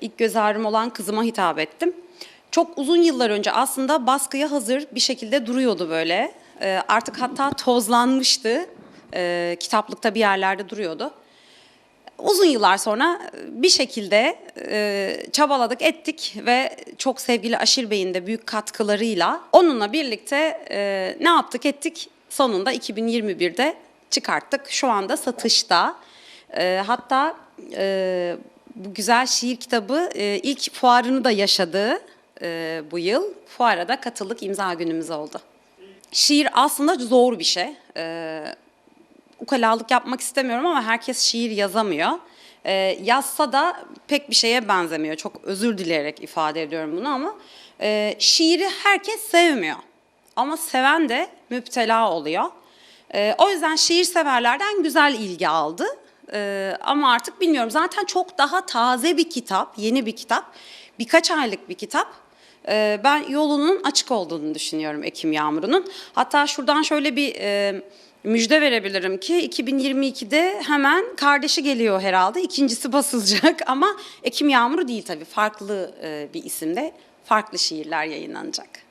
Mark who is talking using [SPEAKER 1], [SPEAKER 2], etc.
[SPEAKER 1] ilk göz ağrım olan kızıma hitap ettim. Çok uzun yıllar önce aslında baskıya hazır bir şekilde duruyordu böyle. Ee, artık hatta tozlanmıştı. Ee, kitaplıkta bir yerlerde duruyordu. Uzun yıllar sonra bir şekilde e, çabaladık ettik ve çok sevgili Aşil Bey'in de büyük katkılarıyla onunla birlikte e, ne yaptık ettik sonunda 2021'de çıkarttık. Şu anda satışta. E, hatta e, bu güzel şiir kitabı e, ilk fuarını da yaşadı e, bu yıl. Fuara da katıldık imza günümüz oldu. Şiir aslında zor bir şey. E, ukalalık yapmak istemiyorum ama herkes şiir yazamıyor. Yazsa da pek bir şeye benzemiyor. Çok özür dileyerek ifade ediyorum bunu ama şiiri herkes sevmiyor. Ama seven de müptela oluyor. O yüzden şiir severlerden güzel ilgi aldı. Ee, ama artık bilmiyorum zaten çok daha taze bir kitap, yeni bir kitap. Birkaç aylık bir kitap. Ee, ben yolunun açık olduğunu düşünüyorum Ekim Yağmuru'nun. Hatta şuradan şöyle bir e, müjde verebilirim ki 2022'de hemen kardeşi geliyor herhalde. İkincisi basılacak ama Ekim Yağmuru değil tabii. Farklı e, bir isimde farklı şiirler yayınlanacak.